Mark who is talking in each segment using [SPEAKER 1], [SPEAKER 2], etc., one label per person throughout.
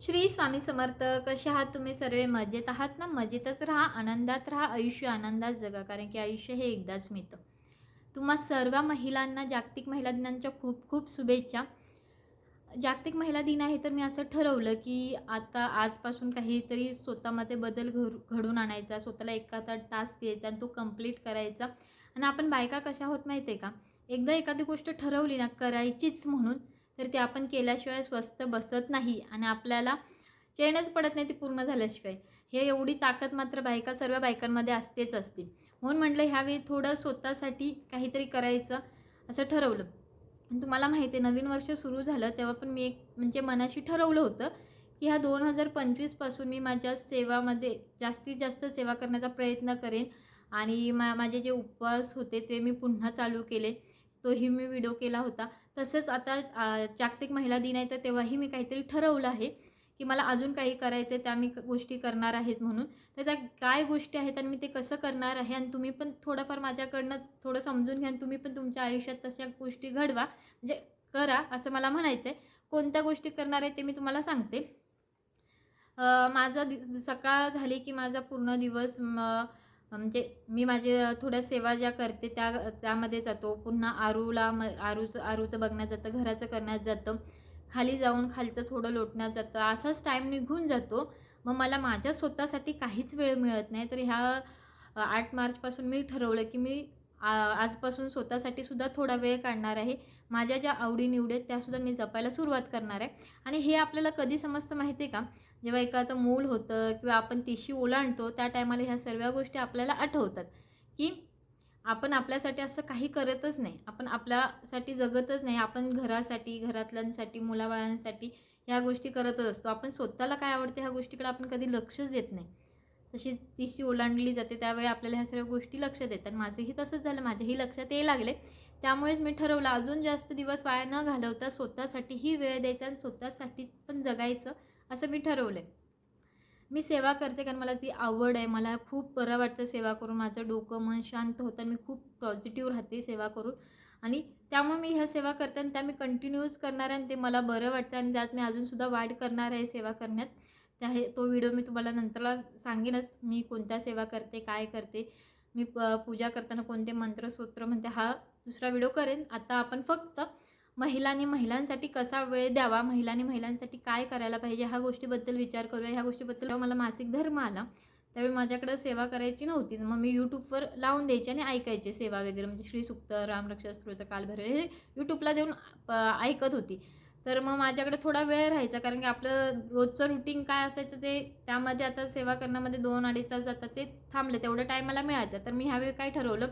[SPEAKER 1] श्री स्वामी समर्थ कसे आहात तुम्ही सर्व? मजेत आहात ना? मजेतच राहा आनंदात राहा आयुष्य आनंदात जगा कारण की आयुष्य हे एकदाच मिळतं. तुम्हा सर्व महिलांना जागतिक महिला दिनांच्या खूप खूप शुभेच्छा. जागतिक महिला दिन आहे तर मी असं ठरवलं की आता आजपासून काहीतरी स्वतःमध्ये बदल घर घडून आणायचा स्वतःला एखादा टास्क द्यायचा आणि तो कंप्लीट करायचा. आणि आपण बायका कशा होत माहिती आहे का? एकदा एखादी गोष्ट ठरवली ना करायचीच म्हणून तर ते आपण केल्याशिवाय स्वस्त बसत नाही आणि आपल्याला चैनच पडत नाही ती पूर्ण झाल्याशिवाय. हे एवढी ताकद मात्र बायका सर्व बायकांमध्ये असतेच असते. म्हणून म्हटलं ह्यावेळी थोडं स्वतःसाठी काहीतरी करायचं असं ठरवलं. तुम्हाला माहिती आहे नवीन वर्ष सुरू झालं तेव्हा पण मी एक म्हणजे मनाशी ठरवलं होतं की ह्या दोन हजार पंचवीसपासून मी माझ्या सेवामध्ये जास्तीत जास्त सेवा करण्याचा प्रयत्न करेन आणि मा माझे जे उपवास होते ते मी पुन्हा चालू केले. तोही मी व्हिडिओ केला होता. तसंच आता जागतिक महिला दिन आहे तर तेव्हाही मी काहीतरी ठरवलं आहे की मला अजून काही करायचं आहे त्या मी गोष्टी करणार आहेत म्हणून. तर त्या काय गोष्टी आहेत आणि मी ते कसं करणार आहे आणि तुम्ही पण थोडंफार माझ्याकडनं थोडं समजून घ्या आणि तुम्ही पण तुमच्या आयुष्यात तशा गोष्टी घडवा. म्हणजे करा असं मला म्हणायचं आहे कोणत्या गोष्टी करणार आहे ते मी तुम्हाला सांगते. माझा दि सकाळ झाली की माझा पूर्ण दिवस म म्हणजे मी माझे थोड्या सेवा ज्या करते त्या त्यामध्ये जातो. पुन्हा आरूला म आरूचं आरूचं बघण्यात जातं घराचं करण्यात जातं. खाली जाऊन खालचं थोडं लोटण्यात जातं. असाच टाईम निघून जातो. मग मला माझ्या स्वतःसाठी काहीच वेळ मिळत नाही. तर ह्या आठ मार्चपासून मी ठरवलं की मी आ, आजपासून स्वतःसाठी सुद्धा थोडा वेळ काढणार आहे. माझ्या ज्या आवडीनिवडी आहेत त्यासुद्धा मी जपायला सुरुवात करणार आहे. आणि हे आपल्याला कधी समजतं माहिती आहे का? जेव्हा एखादं मूल होतं किंवा आपण तिशी ओलांडतो त्या टायमाला ह्या सर्व गोष्टी आपल्याला आठवतात की आपण आपल्यासाठी असं काही करतच नाही. आपण आपल्यासाठी जगतच नाही. आपण घरासाठी घरातल्यांसाठी मुलाबाळांसाठी ह्या गोष्टी करतच असतो. आपण स्वतःला काय आवडते ह्या गोष्टीकडे आपण कधी लक्षच देत नाही. तशी तिशी ओलांडली जाते त्यावेळी आपल्याला ह्या सर्व गोष्टी लक्षात येतात. माझंही तसंच झालं. माझ्याही लक्षात येई लागले. त्यामुळेच मी ठरवलं अजून जास्त दिवस वाया न घालवता स्वतःसाठीही वेळ द्यायचा आणि स्वतःसाठीच पण जगायचं. असं मी ठरवलं आहे मी सेवा करते कारण मला ती आवड आहे. मला खूप बरं वाटतं सेवा करून. माझं डोकं मन शांत होतं. आणि मी खूप पॉझिटिव्ह राहते सेवा करून. आणि त्यामुळे मी ह्या सेवा करते आणि त्या मी कंटिन्यूज करणार आहे आणि ते मला बरं वाटतं आणि त्यात मी अजूनसुद्धा वाढ करणार आहे सेवा करण्यात. त्या हे तो व्हिडिओ मी तुम्हाला नंतरला सांगेनच मी कोणत्या सेवा करते काय करते. मी प पूजा करताना कोणते मंत्र स्तोत्र म्हणते हा दुसरा व्हिडिओ करेन. आता आपण फक्त महिलांनी महिलांसाठी कसा वेळ द्यावा? महिलांनी महिलांसाठी काय करायला पाहिजे? ह्या गोष्टीबद्दल विचार करूया. ह्या गोष्टीबद्दल मला मासिक धर्म आला त्यावेळी माझ्याकडं सेवा करायची नव्हती. मग मी यूट्यूबवर लावून द्यायची आणि ऐकायचे सेवा वगैरे. म्हणजे श्री सुक्त रामरक्षा स्त्रोत कालभैरव हे यूट्यूबला देऊन ऐकत होती. तर मग माझ्याकडे थोडा वेळ राहायचा. कारण की आपलं रोजचं रुटीन काय असायचं ते त्यामध्ये आता सेवा करण्यामध्ये दोन अडीच तास जातात. ते थांबले. तेवढं टाईम मला तर मी ह्यावेळी काय ठरवलं?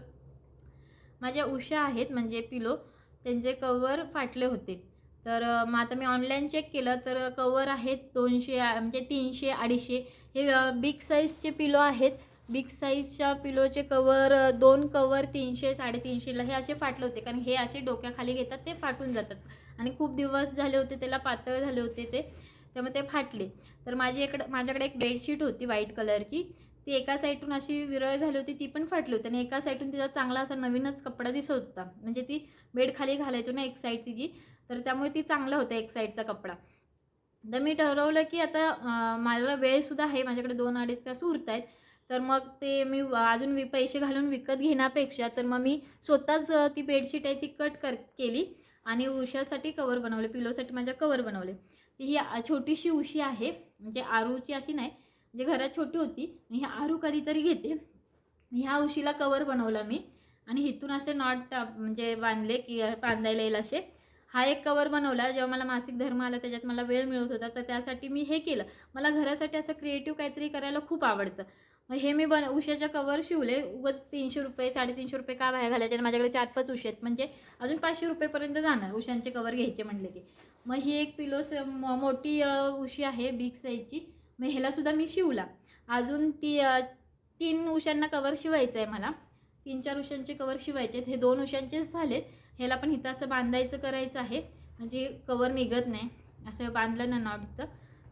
[SPEAKER 1] माझ्या उषा आहेत म्हणजे पिलो त्यांचे कवर फाटले होते. तर मग आता मी ऑनलाईन चेक केलं तर कवर आहेत दोनशे म्हणजे तीनशे अडीचशे. हे बिग साईजचे पिलो आहेत. बिग साईजच्या पिलोचे कवर दोन कवर तीनशे साडेतीनशेला हे असे फाटले होते. कारण हे असे डोक्याखाली घेतात ते फाटून जातात. आणि खूप दिवस झाले होते त्याला पातळ झाले होते ते. त्यामुळे ते फाटले. तर माझी इकडं माझ्याकडे एक बेडशीट होती व्हाईट कलरची ती एका साईडून अशी विरळ झाली होती ती पण फाटली होती. आणि एका साईडून तिचा चांगला असा नवीनच कपडा दिसत होता. म्हणजे ती बेड खाली घालायचो ना एक साईड तिची तर त्यामुळे ती चांगला होता एक साईडचा कपडा. तर मी ठरवलं की आता मला वेळसुद्धा आहे. माझ्याकडे दोन अडीच तास उरत आहेत तर मग ते मी व- अजून वि पैसे घालून विकत घेण्यापेक्षा तर मग मी स्वतःच ती बेडशीट आहे ती कट कर केली. आणि उशासाठी कवर बनवले पिलोसाठी माझ्या कवर बनवले. ही छोटीशी उशी आहे. म्हणजे आरूची अशी नाही म्हणजे घरात छोटी होती ही आरू कधीतरी घेते. ह्या उशीला कवर बनवला मी. आणि इथून असे नॉट म्हणजे बांधले की बांधायला येईल असे. हा एक कवर बनवला जेव्हा मला मासिक धर्म आला त्याच्यात मला वेळ मिळत होता तर त्यासाठी मी हे केलं. मला घरासाठी असं क्रिएटिव्ह काहीतरी करायला खूप आवडतं. मग हे मी बन उशाच्या कवर शिवले. उगाच तीनशे रुपये साडेतीनशे रुपये का बाहेर घालायचे? आणि माझ्याकडे चार पाच उशी आहेत. म्हणजे अजून पाचशे रुपयेपर्यंत जाणार उशांचे कवर घ्यायचे म्हणले की. मग ही एक पिलो मोठी उशी आहे बिग साईजची मग ह्यालासुद्धा मी शिवला. अजून ती तीन उशांना कवर शिवायचं आहे मला. तीन चार उशांचे कवर शिवायचे आहेत हे दोन उशांचेच झालेत. ह्याला पण इथं असं बांधायचं करायचं आहे. म्हणजे कवर निघत नाही. असं बांधलं ना नॉट तर.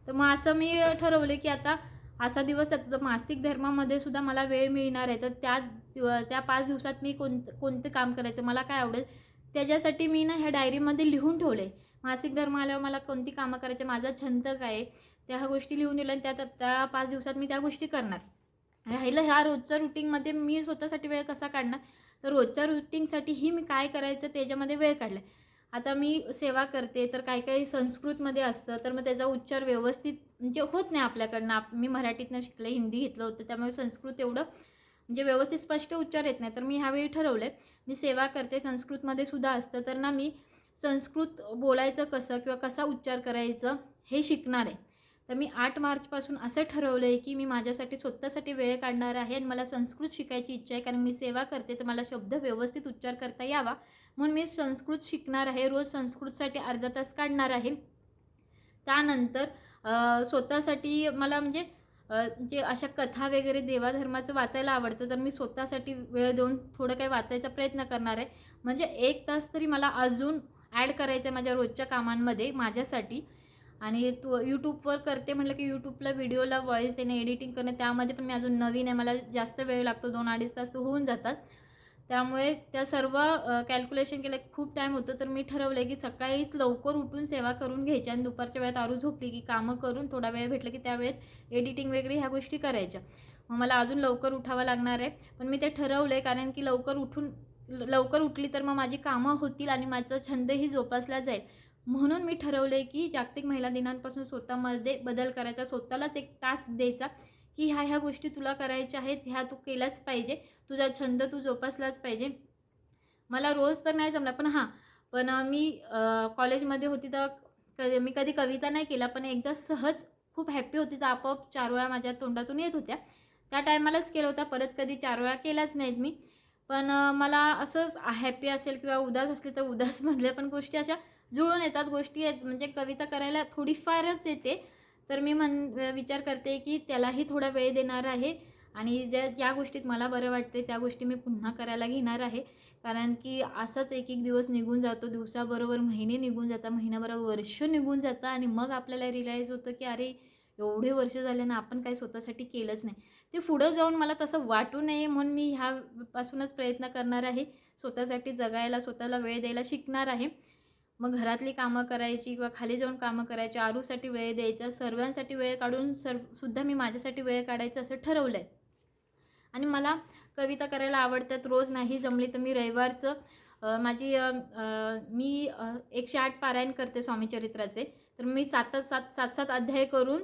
[SPEAKER 1] तर मग असं मी ठरवलं की आता असा दिवस आता तर मासिक धर्मामध्ये सुद्धा मला वेळ मिळणार आहे. तर त्या त्या पाच दिवसात मी कोण कोणतं काम करायचं मला काय आवडेल त्याच्यासाठी मी ना ह्या डायरीमध्ये लिहून ठेवले मासिक धर्म आल्यावर मला कोणती कामं करायचे माझा छंद काय आहे. त्या ह्या गोष्टी लिहून दिल्या आणि त्या त्या- पाच दिवसात मी त्या गोष्टी करणार. राहिलं ह्या रोजच्या रुटीनमध्ये मी स्वतःसाठी वेळ कसा काढणार? तर रोजच्या रुटीनसाठीही मी काय करायचं त्याच्यामध्ये वेळ काढला. आता मी सेवा करते तर काही काही संस्कृतमध्ये असतं तर मग त्याचा उच्चार व्यवस्थित म्हणजे होत नाही आपल्याकडनं. आप मी मराठीतनं शिकले हिंदी घेतलं होतं त्यामुळे संस्कृत एवढं म्हणजे व्यवस्थित स्पष्ट उच्चार येत नाही. तर मी ह्यावेळी ठरवलं आहे मी सेवा करते संस्कृतमध्ये सुद्धा असतं. तर ना मी संस्कृत बोलायचं कसं किंवा कसा उच्चार करायचं हे शिकणार आहे. तर मी आठ मार्चपासून असं ठरवलं आहे की मी माझ्यासाठी स्वतःसाठी वेळ काढणार आहे आणि मला संस्कृत शिकायची इच्छा आहे. कारण मी सेवा करते तर मला शब्द व्यवस्थित उच्चार करता यावा. म्हणून मी संस्कृत शिकणार आहे. रोज संस्कृतसाठी अर्धा तास काढणार आहे. त्यानंतर स्वतःसाठी मला म्हणजे जे अशा कथा वगैरे देवाधर्माचं वाचायला आवडतं तर मी स्वतःसाठी वेळ देऊन थोडं काही वाचायचा प्रयत्न करणार आहे. म्हणजे एक तास तरी मला अजून ॲड करायचं आहे माझ्या रोजच्या कामांमध्ये माझ्यासाठी. आणि तू यूट्यूबवर करते म्हटलं की यूट्यूबला व्हिडिओला व्हॉइस देणे एडिटिंग करणं त्यामध्ये पण मी अजून नवीन आहे. मला जास्त वेळ लागतो दोन अडीच तास तर होऊन जातात. त्यामुळे त्या सर्व कॅल्क्युलेशन केलं खूप टाईम होतं. तर मी ठरवलं आहे की सकाळीच लवकर उठून सेवा करून घ्यायच्या आणि दुपारच्या वेळेत आरू झोपली की कामं करून थोडा वेळ भेटलं की त्या वेळेत एडिटिंग वगैरे ह्या गोष्टी करायच्या. मग मला अजून लवकर उठावं लागणार आहे. पण मी ते ठरवलं आहे कारण की लवकर उठून लवकर उठली तर मग माझी कामं होतील आणि माझा छंदही जोपासला जाईल. म्हणून मी ठरवलं आहे की जागतिक महिला दिनांपासून स्वतःमध्ये बदल करायचा स्वतःलाच एक टास्क द्यायचा की ह्या ह्या गोष्टी तुला करायच्या आहेत ह्या तू केल्याच पाहिजे तुझा छंद तू जोपासलाच पाहिजे. मला रोज तर नाही जमणार पण हां पण मी कॉलेजमध्ये होती तर क मी कधी कविता नाही केला पण एकदा सहज खूप हॅप्पी होती तर आपोआप चार वेळा माझ्या तोंडातून येत होत्या. त्या टायमालाच केलं होता परत कधी चार वेळा केलाच नाहीत मी. पण मला असंच हॅप्पी असेल किंवा उदास असली तर उदासमधल्या पण गोष्टी अशा जुळून येतात गोष्टी आहेत. म्हणजे कविता करायला थोडीफारच येते. तर मी मन विचार करते की त्यालाही थोडा वेळ देणार आहे. आणि ज्या ज्या गोष्टीत मला बरं वाटते त्या गोष्टी मी पुन्हा करायला घेणार आहे. कारण की असंच एक एक दिवस निघून जातो. दिवसाबरोबर महिने निघून जातात. महिन्याबरोबर वर्ष निघून जातं आणि मग आपल्याला रिलाईज होतं की अरे एवढे वर्ष झाले ना आपण काही स्वतःसाठी केलंच नाही. ते पुढं जाऊन मला तसं वाटू नये म्हणून मी ह्यापासूनच प्रयत्न करणार आहे. स्वतःसाठी जगायला स्वतःला वेळ द्यायला शिकणार आहे. मग घरातली कामं करायची किंवा खाली जाऊन कामं करायची आरूसाठी वेळ द्यायचा सर्वांसाठी वेळ काढून सर्व सुद्धा मी माझ्यासाठी वेळ काढायचं असं ठरवलं आहे आणि मला कविता करायला आवडतात रोज नाही जमली तर मी रविवारचं माझी मी एकशे आठ पारायण करते स्वामीचरित्राचे तर मी सात सात सात सात अध्याय करून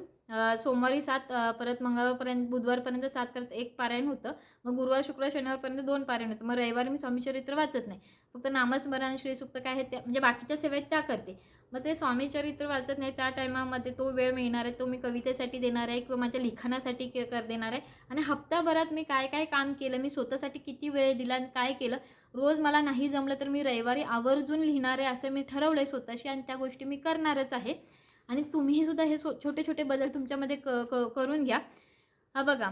[SPEAKER 1] सोमवारी सात परत मंगळवारपर्यंत बुधवारपर्यंत सात करत एक पारायण होतं. मग गुरुवार शुक्रवार शनिवारपर्यंत दोन पारायण होतं. मग रविवारी मी स्वामीचरित्र वाचत नाही. फक्त नामस्मरण श्रीसुक्त काय आहे त्या म्हणजे बाकीच्या सेवेत त्या करते. मग ते स्वामीचरित्र वाचत नाही त्या टायमामध्ये तो वेळ मिळणार आहे तो मी कवितेसाठी देणार आहे किंवा माझ्या लिखाणासाठी के कर देणार आहे. आणि हप्ताभरात मी काय काय काम केलं मी स्वतःसाठी किती वेळ दिला आणि काय केलं रोज मला नाही जमलं तर मी रविवारी आवर्जून लिहिणार आहे असं मी ठरवलं आहे स्वतःशी आणि त्या गोष्टी मी करणारच आहे. आणि तुम्ही सुद्धा हे सो छोटे छोटे बदल तुमच्यामध्ये क क करून घ्या. हा बघा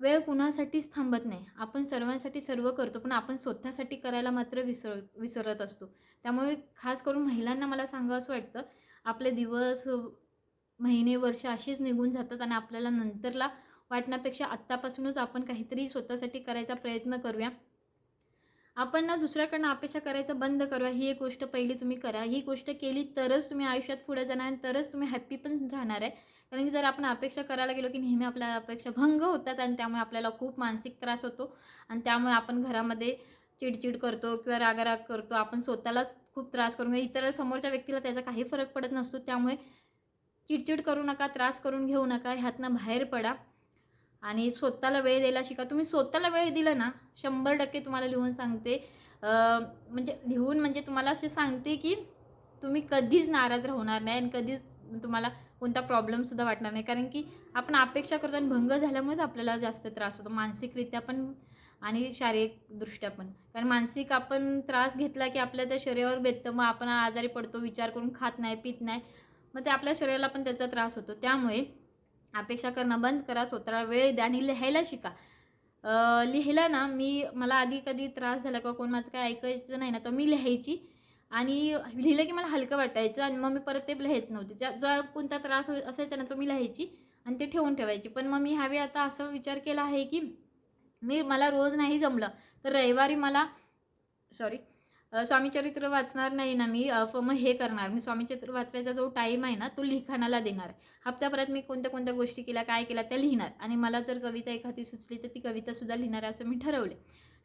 [SPEAKER 1] वेळ कुणासाठीच थांबत नाही. आपण सर्वांसाठी सर्व करतो पण आपण स्वतःसाठी करायला मात्र विसर विसरत असतो. त्यामुळे खास करून महिलांना मला सांगा असं वाटतं आपले दिवस महिने वर्ष असेच निघून जातात आणि आपल्याला नंतरला वाटण्यापेक्षा आत्तापासूनच आपण काहीतरी स्वतःसाठी करायचा प्रयत्न करूया. आपण ना दुसऱ्याकडनं अपेक्षा करायचं बंद करूया. ही एक गोष्ट पहिली तुम्ही करा. ही गोष्ट केली तरच तुम्ही आयुष्यात पुढे जाणार आणि तरच तुम्ही हॅप्पी पण राहणार आहे. कारण की जर आपण अपेक्षा करायला गेलो की नेहमी आपल्या अपेक्षा भंग होतात आणि त्यामुळे आपल्याला खूप मानसिक त्रास होतो आणि त्यामुळे आपण घरामध्ये चिडचिड करतो किंवा रागाराग करतो. आपण स्वतःलाच खूप त्रास करून इतर समोरच्या व्यक्तीला त्याचा काही फरक पडत नसतो. त्यामुळे चिडचिड करू नका त्रास करून घेऊ नका. ह्यातनं बाहेर पडा. आणि स्वतःला वेळ द्यायला शिका. तुम्ही स्वतःला वेळ दिला ना शंभर टक्के तुम्हाला लिहून सांगते. म्हणजे लिहून म्हणजे तुम्हाला असे सांगते की तुम्ही कधीच नाराज राहणार नाही आणि कधीच तुम्हाला कोणता प्रॉब्लेमसुद्धा वाटणार नाही. कारण की आपण अपेक्षा करतो आणि भंग झाल्यामुळेच आपल्याला जास्त त्रास होतो. मानसिकरित्या पण आणि शारीरिकदृष्ट्या पण. कारण मानसिक आपण त्रास घेतला की आपल्या त्या शरीरावर बेततं. मग आपण आजारी पडतो विचार करून खात नाही पित नाही. मग ते आपल्या शरीराला पण त्याचा त्रास होतो. त्यामुळे अपेक्षा करणं बंद करा स्वतःला वेळ द्या आणि लिहायला शिका. लिहिलं ना मी मला आधी कधी त्रास झाला किंवा कोण माझं काय ऐकायचं नाही ना तर मी लिहायची. आणि लिहिलं की मला हलकं वाटायचं आणि मग मी परत ते लिहायत नव्हते. ज्या जो कोणता त्रास असायचा ना तो मी लिहायची आणि ते ठेवून ठेवायची. पण मग मी ह्यावेळी आता असं विचार केला आहे की मी मला रोज नाही जमलं. तर रविवारी मला सॉरी स्वामीचरित्र वाचणार नाही ना मी मग हे करणार. मी स्वामीचरित्र वाचायचा जो टाईम आहे ना तो लिखाणाला देणार. आहे हप्त्याभरात मी कोणत्या कोणत्या गोष्टी केल्या काय केल्या त्या लिहिणार. आणि मला जर कविता एखादी सुचली तर ती कवितासुद्धा लिहिणार आहे असं मी ठरवले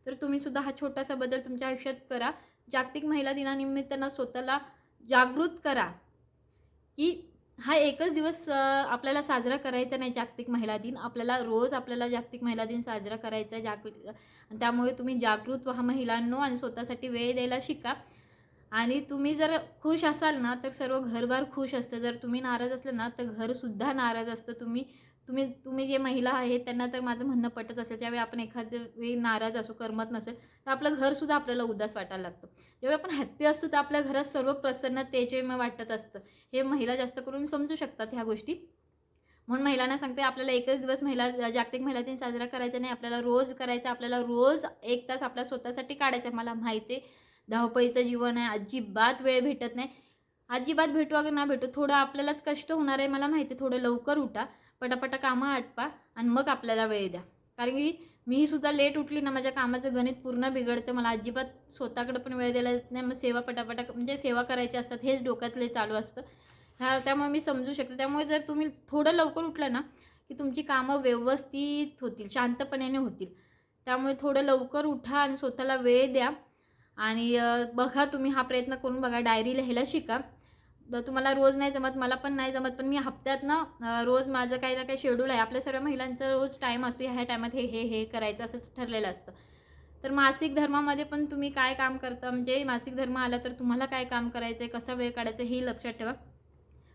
[SPEAKER 1] तर तुम्हीसुद्धा हा छोटासा बदल तुमच्या आयुष्यात करा. जागतिक महिला दिनानिमित्तानं स्वतःला जागृत करा. की हा एकच दिवस आपल्याला साजरा करायचा नाही जागतिक महिला दिन. आपल्याला रोज आपल्याला जागतिक महिला दिन साजरा करायचा आहे. जाग त्यामुळे तुम्ही जागृत व्हा महिलांनो आणि स्वतःसाठी वेळ द्यायला शिका. आणि तुम्ही जर खुश असाल ना तर सर्व घरभार खुश असतं. जर तुम्ही नाराज असलं ना तर घरसुद्धा नाराज असतं. तुम्ही तुम्ही तुम्ही जे महिला आहेत त्यांना तर माझं म्हणणं पटत असेल. ज्यावेळी आपण एखाद्या वेळी नाराज असू करमत नसेल तर आपलं घरसुद्धा आपल्याला उदास वाटायला लागतं. जेव्हा आपण हॅप्पी असतो तर आपल्या घरात सर्व प्रसन्नतेचे मग वाटत असतं. हे महिला जास्त करून समजू शकतात ह्या गोष्टी. म्हणून महिलांना सांगते आपल्याला एकच दिवस महिला जागतिक महिला दिन साजरा करायचा नाही. आपल्याला रोज करायचा आपल्याला रोज एक तास आपल्या स्वतःसाठी काढायचा आहे. मला माहिती आहे. धावपळीचं जीवन आहे. अजिबात वेळ भेटत नाही. अजिबात भेटू अगर ना भेटू. थोडं आपल्यालाच कष्ट होणार आहे मला माहिती. आहे थोडं लवकर उठा. पटापटा कामं आटपा आणि मग आपल्याला वेळ द्या. कारण की मीही सुद्धा लेट उठली ना माझ्या कामाचं गणित पूर्ण बिघडतं. मला अजिबात स्वतःकडे पण वेळ द्यायला येत नाही. मग सेवा पटापटा म्हणजे सेवा करायची असतात. हेच डोक्यातले चालू असतं. ह्या त्यामुळे मी समजू शकते. त्यामुळे जर तुम्ही थोडं लवकर उठलं ना की तुमची कामं व्यवस्थित होतील. शांतपणाने होतील. त्यामुळे थोडं लवकर उठा आणि स्वतःला वेळ द्या. आणि बघा तुम्ही हा प्रयत्न करून बघा डायरी लिहायला शिका. तुम्हाला रोज नाही जमत मला पण नाही जमत पण मी हप्त्यात ना रोज माझं काही ना काही शेड्यूल आहे. आपल्या सर्व महिलांचा रोज टाईम असतो ह्या टायमात हे हे हे करायचं असंच ठरलेलं असतं. तर मासिक धर्मामध्ये पण तुम्ही काय काम करता? म्हणजे मासिक धर्म आला तर तुम्हाला काय काम करायचं आहे कसा वेळ काढायचा हेही लक्षात ठेवा.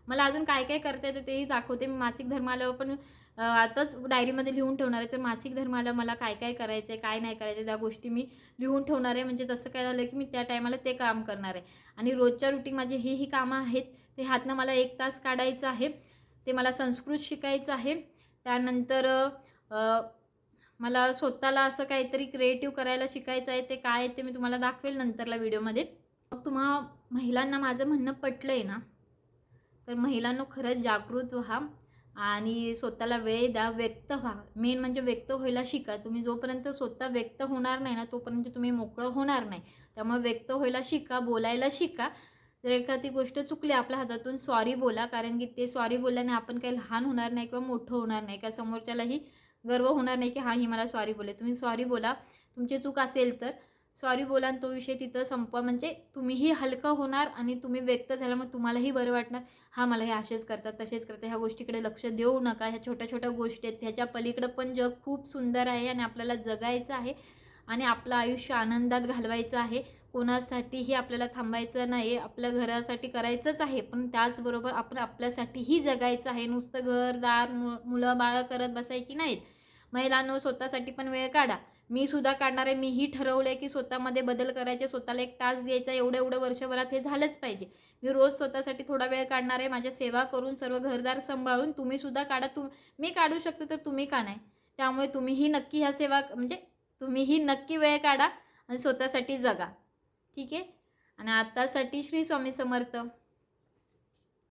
[SPEAKER 1] मला अजून काय काय करता येतं तेही दाखवते. मी मासिक धर्म आल्यावर पण आताच डायरीमध्ये लिहून ठेवणार आहे. तर मासिक धर्माला मला काय काय करायचं आहे काय नाही करायचं त्या गोष्टी मी लिहून ठेवणार आहे. म्हणजे तसं काय झालं की मी त्या टायमाला ते काम करणार आहे. आणि रोजच्या रुटीन माझी ही ही कामं आहेत. ते ह्यातनं मला एक तास काढायचं आहे. ते मला संस्कृत शिकायचं आहे. त्यानंतर मला स्वतःला असं काहीतरी क्रिएटिव्ह करायला शिकायचं आहे. ते काय आहे ते मी तुम्हाला दाखवेल नंतरला व्हिडिओमध्ये. मग तुम्हा महिलांना माझं म्हणणं पटलं आहे ना? तर महिलांनो खरंच जागृत व्हा. आणि स्वतःला वेळ द्या व्यक्त व्हा. मेन म्हणजे व्यक्त व्हायला शिका. तुम्ही जोपर्यंत स्वतः व्यक्त होणार नाही ना तोपर्यंत तुम्ही मोकळं होणार नाही. त्यामुळे व्यक्त व्हायला शिका बोलायला शिका. जर एखादी गोष्ट चुकली आपल्या हातातून सॉरी बोला. कारण की ते सॉरी बोलल्याने आपण काही लहान होणार नाही किंवा मोठं होणार नाही. का समोरच्यालाही गर्व होणार नाही की हां ही मला सॉरी बोले तुम्ही सॉरी बोला. तुमची चूक असेल तर सॉरी बोला आणि तो विषय तिथं संपवा. म्हणजे तुम्हीही हलकं होणार आणि तुम्ही व्यक्त झाल्यामुळे तुम्हालाही बरं वाटणार. हा मला हे असेच करतात तसेच करतात. ह्या गोष्टीकडे लक्ष देऊ नका. ह्या छोट्या छोट्या गोष्टी आहेत. ह्याच्या पलीकडं पण जग खूप सुंदर आहे आणि आपल्याला जगायचं आहे आणि आपलं आयुष्य आनंदात घालवायचं आहे. कोणासाठीही आपल्याला थांबायचं नाही आपल्या घरासाठी करायचंच आहे. पण त्याचबरोबर आपण आपल्यासाठीही जगायचं आहे. नुसतं घरदार मु मुलं बाळं करत बसायची नाहीत. महिलांनो स्वतःसाठी पण वेळ काढा. मी सुद्धा काढणार आहे. मीही ठरवलं आहे की स्वतःमध्ये बदल करायचे स्वतःला एक तास द्यायचा एवढं एवढं वर्षभरात हे झालंच पाहिजे. मी रोज स्वतःसाठी थोडा वेळ काढणार आहे. माझ्या सेवा करून सर्व घरदार सांभाळून तुम्ही सुद्धा काढा. तुम मी काढू शकते तर तुम्ही का नाही? त्यामुळे तुम्हीही नक्की ह्या सेवा म्हणजे तुम्हीही नक्की वेळ काढा आणि स्वतःसाठी जगा. ठीक आहे? आणि आत्तासाठी श्री स्वामी समर्थ.